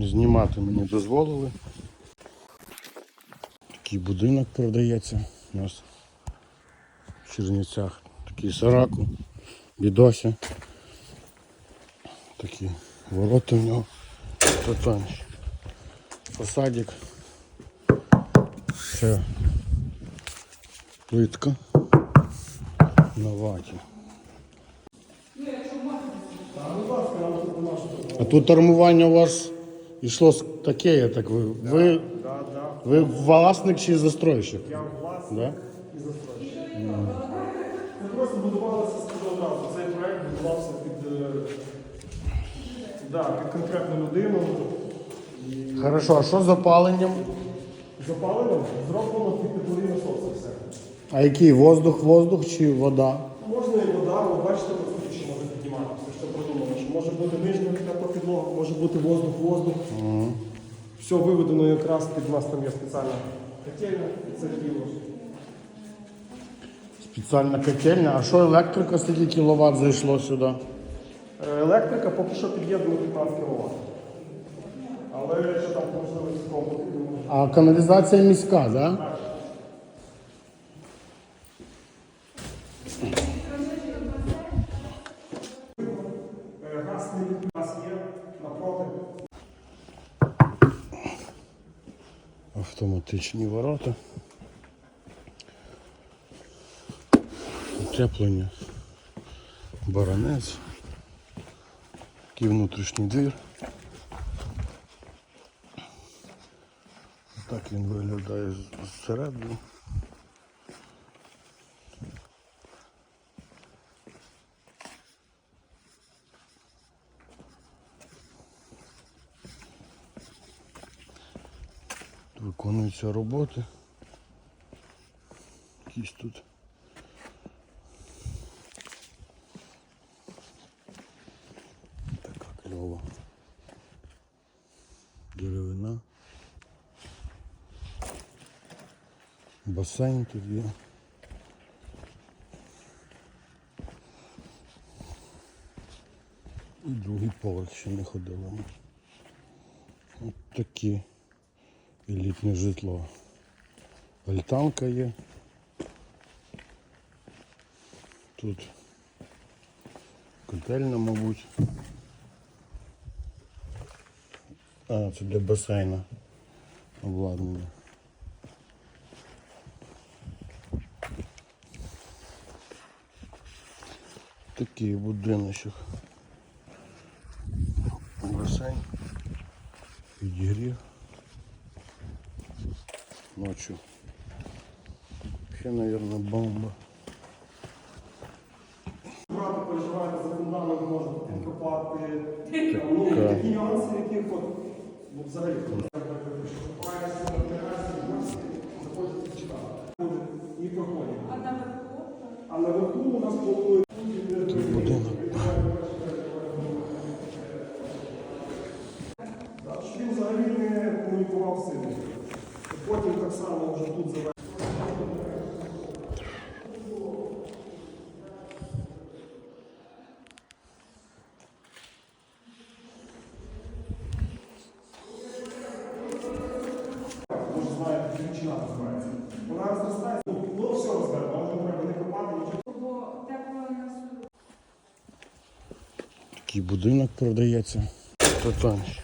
Знімати мені дозволили. Такий будинок продається у нас в Чернівцях. Такий сараку, бідося. Такі ворота в нього. Тотальні. Посадик. Все. Плитка. На ваті. А тут армування у вас йшло таке, я так ви. Ви, ви власник чи застройщик? Я власник Да? і застройщик. Це просто будувалося скажу одразу. Цей проект будувався під, е, да, під конкретну людину. Хорошо, а що з опаленням? Запалено, зроблено під теплові насоси все. А який воздух, воздух чи вода? Можна і вода, ви бачите, наскільки ще може підніматися. Все продумано, що може бути нижня тепла підлога, може бути воздух, воздух. Все виведено якраз під нас там є спеціальна котельня, і це діло. Спеціальна котельня. А що електрика, скільки кіловат зайшло сюди? Е, Електрика поки що під'єднана 15 кВт. Але якщо там можливо цікаво. А каналізація міська, так? Да? Е, Газ не від нас є напроти. Автоматичні ворота. Утеплення. Баранець. Такий внутрішній двір. Так він виглядає зсередини. Виконуються роботи. Якісь тут. Така кльова. Деревина. Басейн тут є. І другий поверх ще не ходили. От такі елітне житло. Альтанка є. Тут котельня, мабуть. А, це для басейна обладнання. Такий будиночок. Басейн. Підігрів. Ночью. Ще, наверное, бомба. Брати переживаєте за фундамент, можна підкопати. Ну, такі нюанси, які от, ну, взагалі. Копаєшся, набираєшся, заходять читати. І проходять. А наверху? А наверху у нас планують Будинок. Щоб він взагалі не комунікував цим. Потім так само вже тут. Може, називається. Вона розростається, ну, все розбере, вам треба не копати, нічого. Такий будинок продається. Тотальний.